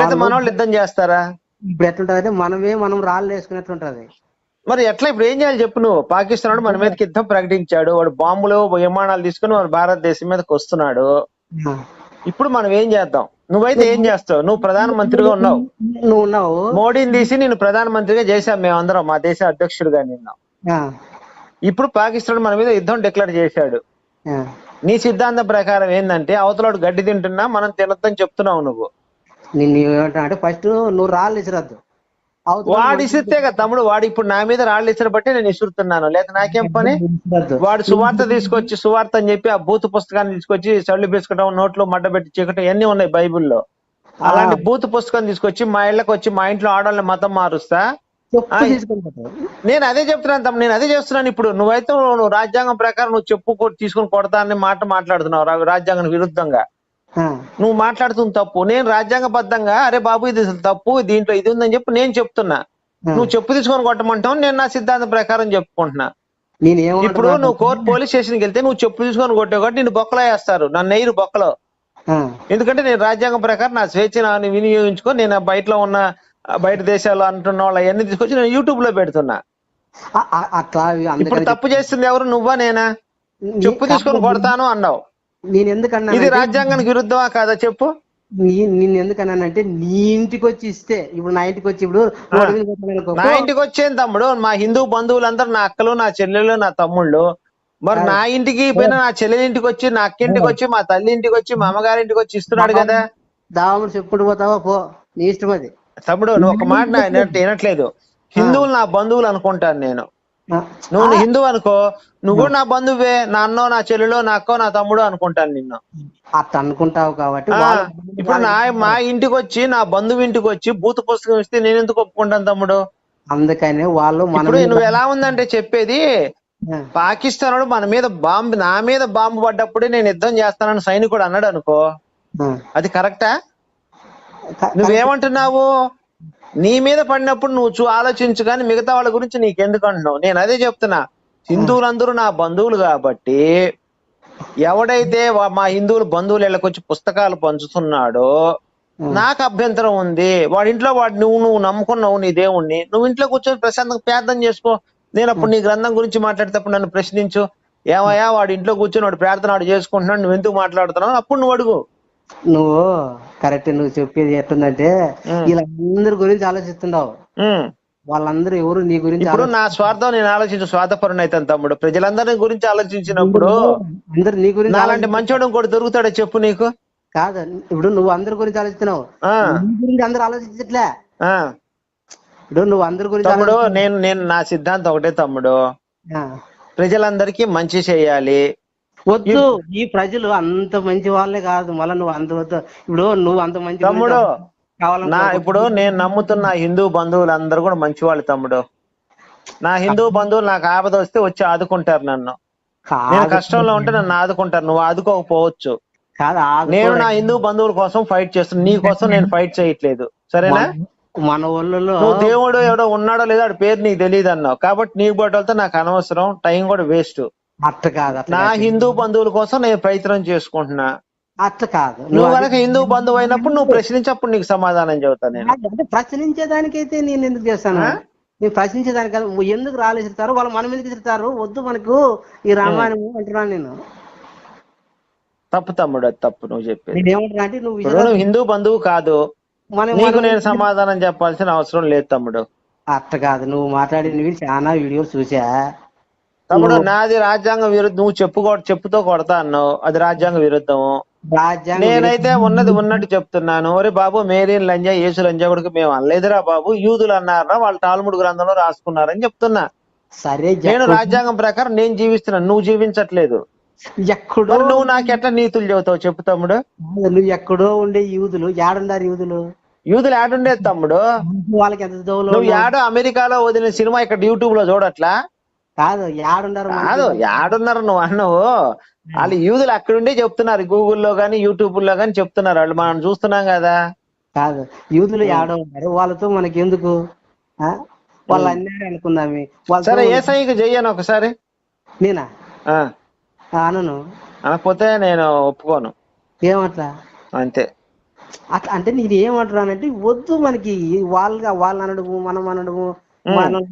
లేదా మన వాళ్ళు యుద్ధం చేస్తారా? ఇప్పుడు ఎట్లుంటది మనమే మనం రాళ్ళు వేసుకున్నట్లుంటది మరి ఎట్లా ఇప్పుడు ఏం చేయాలి చెప్పు నువ్వు? పాకిస్తాన్ వాడు మన మీదకి యుద్ధం ప్రకటించాడు. వాడు బాంబులు విమానాలు తీసుకుని మన భారతదేశం మీదకి వస్తున్నాడు. ఇప్పుడు మనం ఏం చేద్దాం? నువ్వైతే ఏం చేస్తావు? నువ్వు ప్రధానమంత్రిగా ఉన్నావు. నువ్వు ఉన్నావు. మోడీని తీసి నేను ప్రధానమంత్రిగా చేశాం మేమందరం మా దేశ అధ్యక్షుడిగా నిన్న. ఇప్పుడు పాకిస్తాన్ మన మీద యుద్ధం డిక్లేర్ చేశాడు. నీ సిద్ధాంతం ప్రకారం ఏంటంటే అవతలాడు గడ్డి తింటున్నా మనం తినొద్దని చెప్తున్నావు నువ్వు. అంటే ఫస్ట్ నువ్వు రాళ్ళు ఇసిరద్దు. అవతల వాడు ఇసిరితే కదా తమ్ముడు వాడు ఇప్పుడు నా మీద రాళ్ళు బట్టి నేను ఇసురుతున్నాను. లేదా నాకేం పని. వాడు సువార్త తీసుకొచ్చి సువార్త అని చెప్పి ఆ బూత్ పుస్తకాన్ని తీసుకొచ్చి చళ్ళు బిస్కటం నోట్లో మడ్డ పెట్టి చీకటం ఇవన్నీ ఉన్నాయి బైబిల్లో. అలాంటి బూత్ పుస్తకం తీసుకొచ్చి మా ఇళ్ళకి వచ్చి మా ఇంట్లో ఆడవాళ్ళని మతం మారుస్తా. నేను అదే చెప్తున్నాను తమ్ముడు నేను అదే చేస్తున్నాను ఇప్పుడు. నువ్వైతే నువ్వు రాజ్యాంగం ప్రకారం నువ్వు చెప్పు తీసుకొని కొడతా అని మాట మాట్లాడుతున్నావు రాజ్యాంగం విరుద్ధంగా. నువ్వు మాట్లాడుతుంది తప్పు. నేను రాజ్యాంగబద్ధంగా అరే బాబు ఇది అసలు తప్పు దీంట్లో ఇది ఉందని చెప్పి నేను చెప్తున్నా. నువ్వు చెప్పు తీసుకొని కొట్టమంటావు నేను నా సిద్ధాంతం ప్రకారం చెప్పుకుంటున్నా. నేను ఇప్పుడు నువ్వు కోర్టు పోలీస్ స్టేషన్కి వెళ్తే నువ్వు చెప్పు తీసుకొని కొట్టావు కాబట్టి నిన్ను బొక్కలో వేస్తారు. నన్ను నెయ్యరు బొక్కలో. ఎందుకంటే నేను రాజ్యాంగం ప్రకారం నా స్వేచ్ఛను వినియోగించుకొని నేను బయటలో ఉన్న బయట దేశాల్లో అంటున్న వాళ్ళు అవన్నీ తీసుకొచ్చి నేను యూట్యూబ్లో పెడుతున్నా అట్లా ఇప్పుడు తప్పు చేస్తుంది ఎవరు? నువ్వా నేనా? చెప్పు తీసుకొని కొడతాను అన్నావు. నేను ఎందుకన్నా ఇది రాజ్యాంగానికి విరుద్ధమా కాదా చెప్పు? నిన్ను ఎందుకన్నానంటే నీ ఇంటికి వచ్చి ఇస్తే ఇప్పుడు నా ఇంటికి వచ్చి ఇప్పుడు. నా ఇంటికి వచ్చేది తమ్ముడు? మా హిందూ బంధువులందరూ నా అక్కలు నా చెల్లెలు నా తమ్ముళ్ళు. మరి నా ఇంటికి పోయినా నా చెల్లెలి ఇంటికి వచ్చి నా అక్కింటికి వచ్చి మా తల్లి ఇంటికి వచ్చి మా అమ్మగారి ఇంటికి వచ్చి ఇస్తున్నాడు కదా? దావముడు చెప్పుకుంటూ పోతావా? పో. నీ ఇష్టం అది. తమ్ముడు నువ్వు ఒక మాట వినట్లేదు. హిందువులు నా బంధువులు అనుకుంటాను నేను. నువ్వు హిందువు అనుకో నువ్వు కూడా నా. బంధువే నా అన్నో నా చెల్లెలో నా అక్కో నా తమ్ముడు అనుకుంటాను నిన్ను. అట్లా అనుకుంటావు కాబట్టి ఇప్పుడు నా మా ఇంటికి వచ్చి నా బంధువు ఇంటికి వచ్చి భూత పుస్తకం ఇస్తే నేను ఎందుకు ఒప్పుకుంటాను తమ్ముడు? అందుకనే వాళ్ళు ఇప్పుడు నువ్వు ఎలా ఉందంటే చెప్పేది పాకిస్తాన్ వాడు మన మీద బాంబు నా మీద బాంబు పడ్డప్పుడే నేను యుద్ధం చేస్తానని సైనికుడు అన్నాడు అనుకో. అది కరెక్టా. నువ్వేమంటున్నావు? నీ మీద పడినప్పుడు నువ్వు చూ ఆలోచించు కానీ మిగతా వాళ్ళ గురించి నీకెందుకు అంటున్నావు? నేను అదే చెప్తున్నా. హిందువులందరూ నా బంధువులు కాబట్టి ఎవడైతే మా హిందువులు బంధువులు ఇళ్ళకొచ్చి పుస్తకాలు పంచుతున్నాడో నాకు అభ్యంతరం ఉంది. వాడి ఇంట్లో వాడు నువ్వు నువ్వు నమ్ముకున్నావు నీ దేవుణ్ణి. నువ్వు ఇంట్లో కూర్చొని ప్రశాంతంగా ప్రార్థన చేసుకో. నేను అప్పుడు నీ గ్రంథం గురించి మాట్లాడేటప్పుడు నన్ను ప్రశ్నించు. ఏమయ్యా వాడి ఇంట్లో కూర్చొని వాడు ప్రార్థన వాడు చేసుకుంటున్నాడు నువ్వు ఎందుకు మాట్లాడుతున్నావు? అప్పుడు నువ్వు అడుగు. నువ్వు కరెక్ట్ నువ్వు చెప్పేది ఎట్లుందంటే ఉం. వీళ్ళందరి గురించి ఆలోచిస్తున్నావు. వాళ్ళందరూ ఎవరు నీ గురించి ఇప్పుడు నా స్వార్థం నేను ఆలోచించు స్వార్థపరుని అవుతాను తమ్ముడు. ప్రజలందరి గురించి ఆలోచించినప్పుడు అందరు నీ గురించి నాలాంటి మంచోడు ఇంకోటి దొరుకుతాడో చెప్పు నీకు? కాదు ఇప్పుడు నువ్వు అందరి గురించి ఆలోచిస్తున్నావు. నీ గురించి అందరు ఆలోచించట్లే. ఇప్పుడు నువ్వు అందరి గురించి తమ్ముడు నేను నేను నా సిద్ధాంతం ఒకటే తమ్ముడు. ప్రజలందరికీ మంచి చేయాలి. వద్దు ఈ ప్రజలు అంత మంచి వాళ్ళే కాదు. మళ్ళీ నువ్వు అంత వద్దు. ఇప్పుడు నువ్వు అంత మంచి తమ్ముడు నా ఇప్పుడు నేను నమ్ముతున్న హిందూ బంధువులు అందరూ కూడా మంచి వాళ్ళు తమ్ముడు. నా హిందూ బంధువులు నాకు ఆపద వస్తే వచ్చి ఆదుకుంటారు నన్ను. నేను కష్టంలో ఉంటే నన్ను ఆదుకుంటారు. నువ్వు ఆదుకోకపోవచ్చు. నేను నా హిందూ బంధువుల కోసం ఫైట్ చేస్తున్నా. నీ కోసం నేను ఫైట్ చేయట్లేదు. సరేనా? మన- ఊళ్ళలో దేవుడు ఎవడో ఉన్నాడో లేదో పేరు నీకు తెలియదు అన్నావు కాబట్టి నీ బట్టలతో నాకు అనవసరం. టైం కూడా వేస్ట్. అట్ట కాదు నా హిందూ బంధువుల కోసం నేను ప్రయత్నం చేసుకుంటున్నా. అట్లా కాదు. నువ్వు కనుక హిందూ బంధువు అయినప్పుడు నువ్వు ప్రశ్నించప్పుడు నీకు సమాధానం చెబుతా నేను. ప్రశ్నించేదానికైతే నేను ఎందుకు చేస్తాను? నేను ప్రశ్నించేదానికి కాదు. ఎందుకు రాలేసిస్తారు వాళ్ళు మన మీదకి ఇస్తారు వద్దు మనకు ఈ రామాయణము అంటున్నాను నేను. తప్పు తమ్ముడు అది తప్పు నువ్వు చెప్పేది. ఏమంటున్నా అంటే నువ్వు హిందూ బంధువు కాదు. మనం నీకు నేను సమాధానం చెప్పాల్సిన అవసరం లేదు తమ్ముడు. అట్ట కాదు. నువ్వు మాట్లాడినవి చాలా వీడియోలు చూసా. తమ్ముడు నాది రాజ్యాంగ విరుద్ధం. నువ్వు చెప్పుకో చెప్పుతో కొడతా అన్నావు. అది రాజ్యాంగ విరుద్ధము. నేనైతే ఉన్నది ఉన్నట్టు చెప్తున్నాను. ఒరే బాబు మేరీన్ లంజా యేసు లంజా కొడుకు మేము అనలేదురా బాబు. యూదులు అన్నారా వాళ్ళు తాల్ముడు గ్రంథంలో రాసుకున్నారని చెప్తున్నా. సరే నేను రాజ్యాంగం ప్రకారం నేను జీవిస్తున్నాను. నువ్వు జీవించట్లేదు. ఎక్కడో నువ్వు నాకు ఎట్లా నీతులు చెబుతావు చెప్పు తమ్ముడు. ఎక్కడో ఉండే యూదులు యాడుండారు యూదులు? యూదులు ఆడుండేది తమ్ముడు. వాళ్ళకి ఎంత నువ్వు యాడో అమెరికాలో వదిలిన సినిమా ఇక్కడ యూట్యూబ్లో చూడట్లా? కాదు మనకి? కాదు యాడున్నారు నువ్వు అన్నావు. వాళ్ళు యూదులు అక్కడుండే చెప్తున్నారు గూగుల్లో గానీ యూట్యూబ్లో గానీ చెప్తున్నారు. వాళ్ళు మనం చూస్తున్నాం కదా. కాదు యూదులు యాడో ఉన్నారు వాళ్ళతో మనకి ఎందుకు ఆ? వాళ్ళు అన్నారు అనుకుందామి. సరే ఏ సైకి చెయ్యను ఒకసారి? నేనా? అనను. అనకపోతే నేను ఒప్పుకోను. ఏమట్లా? అంతే. అట్లా అంటే నేను ఏమంటున్నానంటే వద్దు మనకి వాళ్ళగా వాళ్ళు అనడము మనం అనడము మనం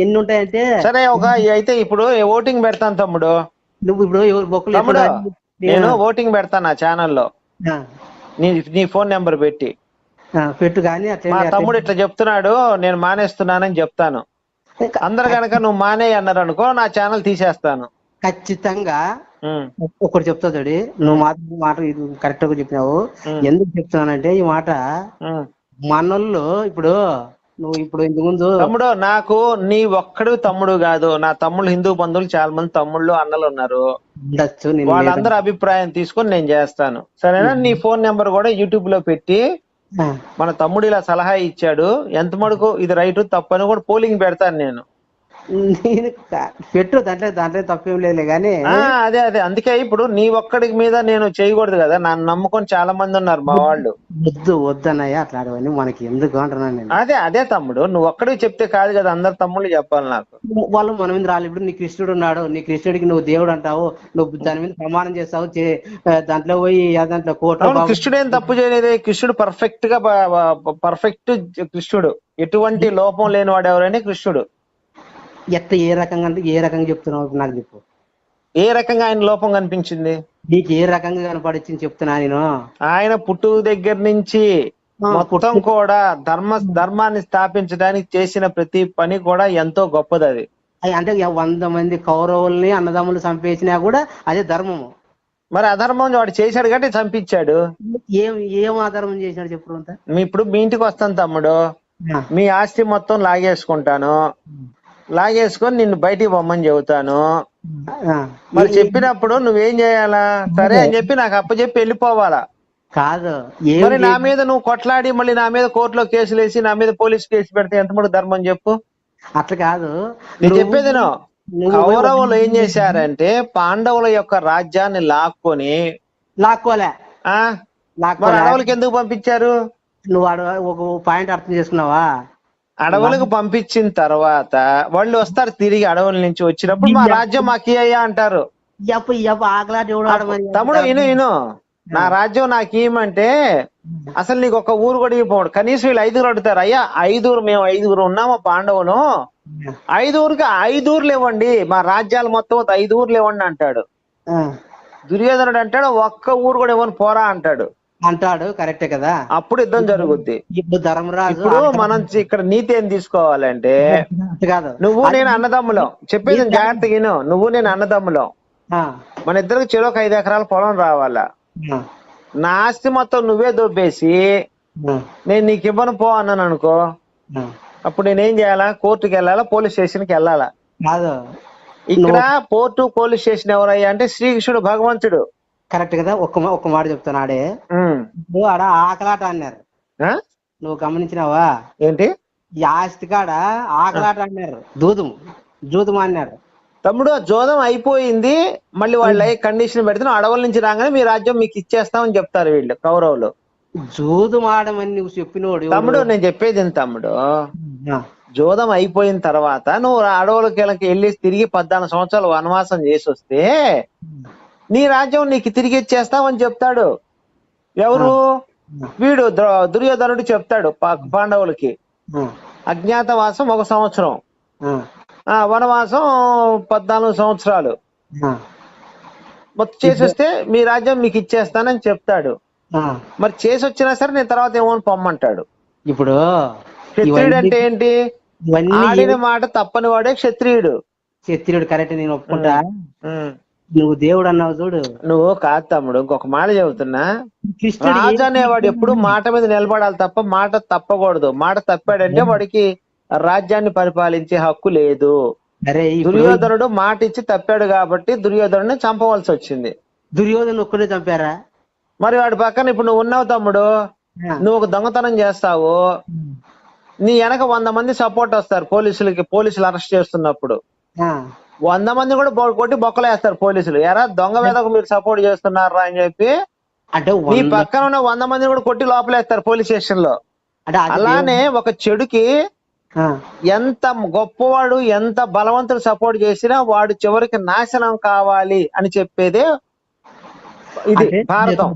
ఎన్ని ఉంటాయంటే సరే ఒక అయితే ఇప్పుడు ఓటింగ్ పెడతాను తమ్ముడు? నువ్వు ఇప్పుడు ఎవరు బొక్కలు నేను ఓటింగ్ పెడతాను నా ఛానల్లో. ఆ, నీ నీ ఫోన్ నెంబర్ పెట్టి. ఆ, పెట్టు కానీ మా తమ్ముడు ఇట్లా చెప్తున్నాడు నేను మానేస్తున్నానని చెప్తాను. అందరు కనుక నువ్వు మానే అన్నారు అనుకో నా ఛానల్ తీసేస్తాను. ఖచ్చితంగా ఒకటి చెప్తా చూడి నువ్వు మాట మాట ఇది కరెక్ట్గా చెప్పినావు ఎందుకు చెప్తున్నానంటే ఈ మాట. మనోళ్ళు ఇప్పుడు నువ్వు ఇప్పుడు ఇంతకు ముందు తమ్ముడు నాకు నీ ఒక్కడు తమ్ముడు కాదు. నా తమ్ముళ్ళు హిందూ బంధువులు చాలా మంది తమ్ముళ్ళు అన్నలు ఉన్నారు. వాళ్ళందరి అభిప్రాయం తీసుకొని నేను చేస్తాను. సరేనా? నీ ఫోన్ నెంబర్ కూడా యూట్యూబ్లో పెట్టి మన తమ్ముడు ఇలా సలహా ఇచ్చాడు. ఎంత మటుకు ఇది రైట్ తప్పని కూడా పోలింగ్ పెడతాను నేను. నేను పెట్టు దాంట్లో దాంట్లో తప్పేం లేదులే కానీ అదే అదే. అందుకే ఇప్పుడు నీ ఒక్కడికి మీద నేను చేయకూడదు కదా. నన్ను నమ్ముకొని చాలా మంది ఉన్నారు మా వాళ్ళు. వద్దు వద్దన్నయ్య అట్లాంటివన్నీ మనకి ఎందుకు అంటున్నాను నేను. అదే అదే తమ్ముడు. నువ్వు ఒక్కడికి చెప్తే కాదు కదా అందరు తమ్ముళ్ళు చెప్పాలి నాకు. వాళ్ళు మన మీద రాలి ఇప్పుడు నీ కృష్ణుడు ఉన్నాడు. నీ కృష్ణుడికి నువ్వు దేవుడు అంటావు. నువ్వు దాని మీద ప్రమాణం చేస్తావు. దాంట్లో పోయి దాంట్లో కోట కృష్ణుడు ఏం తప్పు చేయలేదే. కృష్ణుడు పర్ఫెక్ట్గా పర్ఫెక్ట్ కృష్ణుడు. ఎటువంటి లోపం లేనివాడు ఎవరైనా కృష్ణుడు. ఎట్ట ఏ రకంగా అంటే ఏ రకంగా చెప్తున్నావు నాకు చెప్పు. ఏ రకంగా ఆయన లోపం కనిపించింది? నీకు ఏ రకంగా కనపడిచ్చింది చెప్తున్నా నేను. ఆయన పుట్టు దగ్గర నుంచి మొత్తం కూడా ధర్మ ధర్మాన్ని స్థాపించడానికి చేసిన ప్రతి పని కూడా ఎంతో గొప్పది అది అంటే వంద మంది కౌరవుల్ని అన్నదమ్ములు చంపేసినా కూడా అదే ధర్మము. మరి అధర్మం వాడు చేశాడు కాబట్టి చంపించాడు. ఏం ఏం ఆధారం చేసినాడు చెప్పు అంతా. మీ ఇప్పుడు మీ ఇంటికి వస్తాను తమ్ముడు. మీ ఆస్తి మొత్తం లాగేసుకుంటాను. లాగేసుకొని నిన్ను బయటికి పొమ్మని చెబుతాను. మరి చెప్పినప్పుడు నువ్వేం చేయాలా? సరే అని చెప్పి నాకు అప్పచెప్పి వెళ్ళిపోవాలా? కాదు మరి నా మీద నువ్వు కొట్లాడి మళ్ళీ నా మీద కోర్టులో కేసులు వేసి నా మీద పోలీస్ కేసు పెడితే ఎంత మటుకు ధర్మం చెప్పు. అట్లా కాదు. నేను చెప్పేది కౌరవులు ఏం చేశారంటే పాండవుల యొక్క రాజ్యాన్ని లాక్కొని లాక్కోలే. మరి లాక్కోలే. అడవులకి ఎందుకు పంపించారు? నువ్వు ఒక పాయింట్ అర్థం చేసుకున్నావా? అడవులకు పంపించిన తర్వాత వాళ్ళు వస్తారు తిరిగి అడవుల నుంచి వచ్చినప్పుడు మా రాజ్యం మాకు అయ్యా అంటారు. తమ్ముడు ఇను ఇను నా రాజ్యం నాకు ఏమంటే అసలు నీకు ఒక ఊరు కూడా ఇవ్వడు కనీసం వీళ్ళు ఐదుగురు అడుగుతారు అయ్యా ఐదుగురు మేము ఐదుగురు ఉన్నాము పాండవులు. ఐదుగురికి ఐదుగురులు ఇవ్వండి. మా రాజ్యాలు మొత్తం ఐదుగురులు ఇవ్వండి అంటాడు. దుర్యోధనుడు అంటాడు ఒక్క ఊరు కూడా ఇవ్వను పోరా అంటాడు. అంటాడు కరెక్టే కదా? అప్పుడు యుద్ధం జరుగుద్ది. ఇప్పుడు ధర్మరాజు ఇప్పుడు మనం ఇక్కడ నీతి ఏం తీసుకోవాలంటే కాదు. నువ్వు నేను అన్నదమ్ములం. చెప్పేది జాగ్రత్తగా నువ్వు నేను అన్నదమ్ములం. మన ఇద్దరికి చెరొక ఐదు ఎకరాల పొలం రావాలా? నా ఆస్తి మొత్తం నువ్వే దొబ్బేసి నేను నీకు ఇవ్వను పో అన్నాను అనుకో. అప్పుడు నేనేం చేయాలా? కోర్టుకి వెళ్ళాలా? పోలీస్ స్టేషన్కి వెళ్ళాలా ఇక్కడ పోర్టు పోలీస్ స్టేషన్ ఎవరయ్యా అంటే శ్రీకృష్ణుడు భగవంతుడు. కరెక్ట్ కదా? ఒక్క ఒక్క మాట చెప్తాను ఆడే. ఇప్పుడు ఆడ ఆకలాట అన్నారు? నువ్వు గమనించినావా? ఏంటి? ఈ ఆస్తి కాడ ఆకలాట అన్నారు దూదము. జూదం అన్నారు తమ్ముడు జోదం అయిపోయింది. మళ్ళీ వాళ్ళ కండిషన్ పెడితే నువ్వు అడవుల నుంచి రాగానే మీ రాజ్యం మీకు ఇచ్చేస్తామని చెప్తారు వీళ్ళు కౌరవులు. జూదం ఆడమని నువ్వు చెప్పినోడు? తమ్ముడు నేను చెప్పేది తమ్ముడు. జోదం అయిపోయిన తర్వాత నువ్వు అడవులకి వెళ్ళి తిరిగి పద్నాలుగు సంవత్సరాలు వనవాసం చేసి వస్తే నీ రాజ్యం నీకు తిరిగి ఇచ్చేస్తామని చెప్తాడు. ఎవరు? వీడు ద్రో- దుర్యోధనుడు చెప్తాడు పాండవులకి. అజ్ఞాతవాసం ఒక సంవత్సరం. వనవాసం పద్నాలుగు సంవత్సరాలు. మొత్తం చేసేస్తే మీ రాజ్యం మీకు ఇచ్చేస్తానని చెప్తాడు. మరి చేసి వచ్చినా సరే నేను తర్వాత ఏమో పొమ్మంటాడు. ఇప్పుడు క్షత్రియుడు అంటే ఏంటి? ఆడిన మాట తప్పని వాడే క్షత్రియుడు. క్షత్రియుడు కరెక్ట్ నేను ఒప్పుకుంటా. నువ్వు దేవుడు అన్నావు చూడు. నువ్వు కాదు తమ్ముడు ఇంకొక మాట చెబుతున్నా. రాజు అనేవాడు ఎప్పుడు మాట మీద నిలబడాలి తప్ప మాట తప్పకూడదు. మాట తప్పాడంటే వాడికి రాజ్యాన్ని పరిపాలించే హక్కు లేదు. దుర్యోధనుడు మాట ఇచ్చి తప్పాడు కాబట్టి దుర్యోధనుడిని చంపవలసి వచ్చింది. దుర్యోధన ఒక్కడే చంపారా? మరి వాడి పక్కన ఇప్పుడు నువ్వు ఉన్నావు తమ్ముడు. నువ్వు ఒక దొంగతనం చేస్తావు. నీ వెనక వంద మంది సపోర్ట్ వస్తారు పోలీసులకి పోలీసులు అరెస్ట్ చేస్తున్నప్పుడు. వంద మంది కూడా కొట్టి బొక్కలేస్తారు పోలీసులు. ఎరా దొంగ వేదకు మీరు సపోర్ట్ చేస్తున్నారా అని చెప్పి అంటే వంద- పక్కన ఉన్న వంద మంది కూడా కొట్టి లోపలేస్తారు పోలీస్ స్టేషన్లో. అలానే ఒక చెడుకి ఎంత గొప్పవాడు ఎంత బలవంతుడు సపోర్ట్ చేసినా వాడు చివరికి నాశనం కావాలి అని చెప్పేదే ఇది భారతం.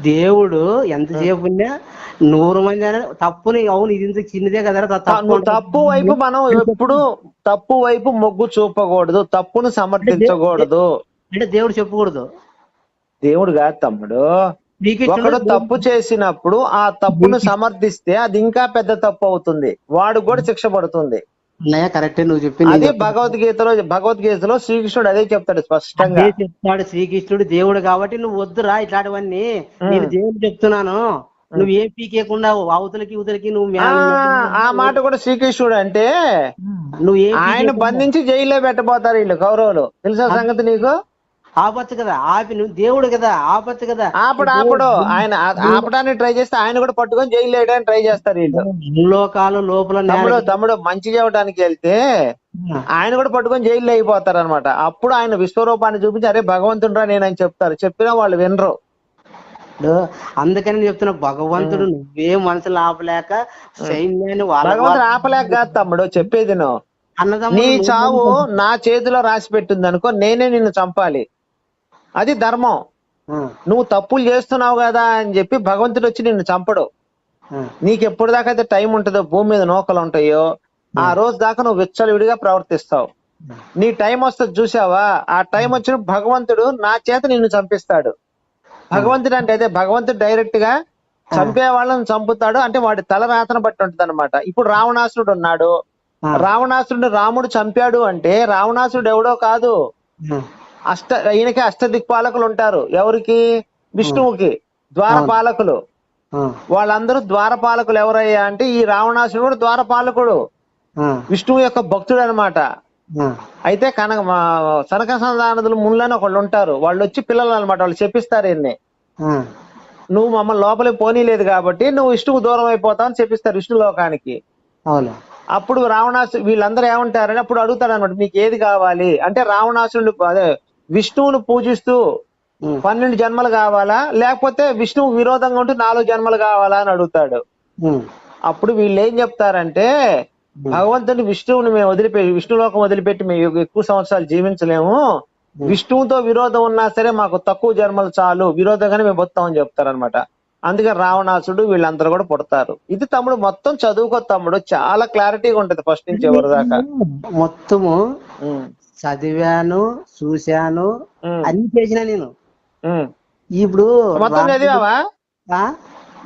దేవుడు ఎంతసేపు ఉన్నా నూరు మంది అయినా తప్పుని అవును ఇది ఇంత చిన్నదే కదా తప్పు వైపు మనం ఎప్పుడు తప్పు వైపు మొగ్గు చూపకూడదు తప్పును సమర్థించకూడదు. అంటే దేవుడు చెప్పకూడదు. దేవుడు కాదు తమ్ముడు. ఒకడు తప్పు చేసినప్పుడు ఆ తప్పును సమర్థిస్తే అది ఇంకా పెద్ద తప్పు అవుతుంది. వాడు కూడా శిక్ష పడుతుంది. అన్నయ్య కరెక్టే నువ్వు చెప్పింది అదే భగవద్గీతలో భగవద్గీతలో శ్రీకృష్ణుడు అదే చెప్తాడు స్పష్టంగా. చెప్తాడు శ్రీకృష్ణుడు దేవుడు కాబట్టి నువ్వు వద్దురా ఇట్లాంటివన్నీ. నేను దేవుడు చెప్తున్నాను. నువ్వు ఏం పీకేకుండా అవతలకి ఇవతలకి నువ్వు ఆ మాట కూడా శ్రీకృష్ణుడు అంటే నువ్వు ఆయన బంధించి జైల్లో పెట్టబోతారు వీళ్ళు కౌరవులు తెలుసా సంగతి నీకు? ఆపచ్చు కదా ఆపి నువ్వు దేవుడు కదా ఆపచ్చు కదా. ఆపడు ఆపడు. ఆయన ఆపడానికి ట్రై చేస్తే ఆయన కూడా పట్టుకొని జైలు వేయడానికి ట్రై చేస్తారు వీళ్ళు. లోకాలు లోపల తమ్ముడు తమ్ముడు మంచి చేయడానికి వెళ్తే ఆయన కూడా పట్టుకొని జైల్లో అయిపోతారు అనమాట అప్పుడు ఆయన విశ్వరూపాన్ని చూపించి అరే భగవంతుడు నేనని చెప్తారు. చెప్పినా వాళ్ళు వినరు. అందుకని నేను చెప్తున్నా భగవంతుడు నువ్వే మనసులు ఆపలేక సైన్యాన్ని భగవంతుడు ఆపలేక కాదు తమ్ముడు చెప్పేది నువ్వు. నీ చావు నా చేతిలో రాసి పెట్టింది అనుకో నేనే నిన్ను చంపాలి. అది ధర్మం. నువ్వు తప్పులు చేస్తున్నావు కదా అని చెప్పి భగవంతుడు వచ్చి నిన్ను చంపడు. నీకు ఎప్పుడు దాకా అయితే టైం ఉంటుందో భూమి మీద నూకలు ఉంటాయో ఆ రోజు దాకా నువ్వు విచ్చలవిడిగా ప్రవర్తిస్తావు. నీ టైం వస్తుంది చూసావా? ఆ టైం వచ్చిన భగవంతుడు నా చేత నిన్ను చంపిస్తాడు. భగవంతుడు అంటే అదే భగవంతుడు డైరెక్ట్గా చంపే వాళ్ళని చంపుతాడు. అంటే వాడి తల రాతన బట్టి ఉంటది అనమాట ఇప్పుడు రావణాసురుడు ఉన్నాడు. రావణాసురుడు రాముడు చంపాడు అంటే రావణాసురుడు ఎవడో కాదు. అష్ట ఈయనకి అష్ట దిక్పాలకులు ఉంటారు. ఎవరికి? విష్ణువుకి. ద్వారపాలకులు. వాళ్ళందరూ ద్వారపాలకులు ఎవరయ్యా అంటే ఈ రావణాసురుడు కూడా ద్వారపాలకుడు విష్ణువు యొక్క భక్తుడు అనమాట అయితే కనక సనక సందానదులు ముళ్ళని ఒకళ్ళు ఉంటారు. వాళ్ళు వచ్చి పిల్లలు అనమాట వాళ్ళు చెప్పిస్తారు ఈయన్ని. నువ్వు మమ్మల్ని లోపలికి పోనీలేదు కాబట్టి నువ్వు విష్ణువు దూరం అయిపోతావు అని చెప్పిస్తారు విష్ణు లోకానికి అప్పుడు రావణాసు వీళ్ళందరూ ఏమంటారని అప్పుడు అడుగుతాడు అనమాట మీకు ఏది కావాలి? అంటే రావణాసురుడు అదే విష్ణువును పూజిస్తూ పన్నెండు జన్మలు కావాలా? లేకపోతే విష్ణువు విరోధంగా ఉంటే నాలుగు జన్మలు కావాలా అని అడుగుతాడు. అప్పుడు వీళ్ళు ఏం చెప్తారంటే భగవంతుని విష్ణువుని మేము వదిలిపెట్టి విష్ణులోకం వదిలిపెట్టి మేము ఎక్కువ సంవత్సరాలు జీవించలేము. విష్ణువుతో విరోధం ఉన్నా సరే మాకు తక్కువ జన్మలు చాలు. విరోధంగానే మేము బతామని చెప్తారనమాట అందుకని రావణాసుడు వీళ్ళందరూ కూడా పుడతారు. ఇది తమ్ముడు మొత్తం చదువుకో తమ్ముడు. చాలా క్లారిటీగా ఉంటది ఫస్ట్ నుంచి ఎవరి దాకా. మొత్తము చదివాను చూశాను అన్ని చేసిన నేను. ఇప్పుడు మొత్తం చదివావా? ఆ?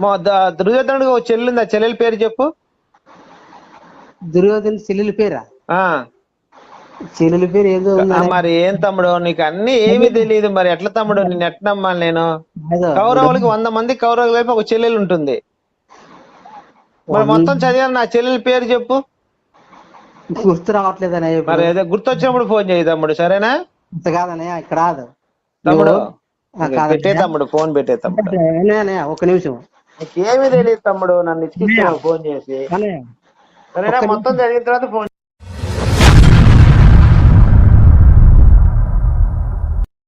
మొ- ద- దుర్యోధనుడికి ఒక చెల్లింది? చెల్లెల పేరు చెప్పు. దుర్యోధన చెల్లెల పేరా? ఆ. చెల్లెల పేరు ఏదో మరి. ఏం తమ్ముడు? నీకు అన్ని ఏమీ తెలియదు మరి. ఎట్లా తమ్ముడు? నిన్ను ఎట్లా నమ్మాలి నేను? కౌరవులకి వంద మంది కౌరవులు ఒక చెల్లెలు ఉంటుంది. మరి మొత్తం చదివాను. నా చెల్లెల పేరు చెప్పు. గుర్తు రావట్లేదనే మరి ఏదో గుర్తొచ్చినప్పుడు ఫోన్ చేయి తమ్ముడు సరేనా? ఇంత కాదనే ఇక్కడ రాదు తమ్ముడు. పెట్టే తమ్ముడు ఫోన్ పెట్టే తమ్ముడు. ఒక్క నిమిషం. నీకేమీ తెలియదు తమ్ముడు నన్ను ఇచ్చి ఫోన్ చేసి. సరేనా? మొత్తం జరిగిన తర్వాత ఫోన్